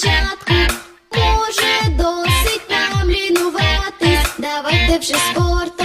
дівчатки, може досить нам лінуватись, давайте вже спорт.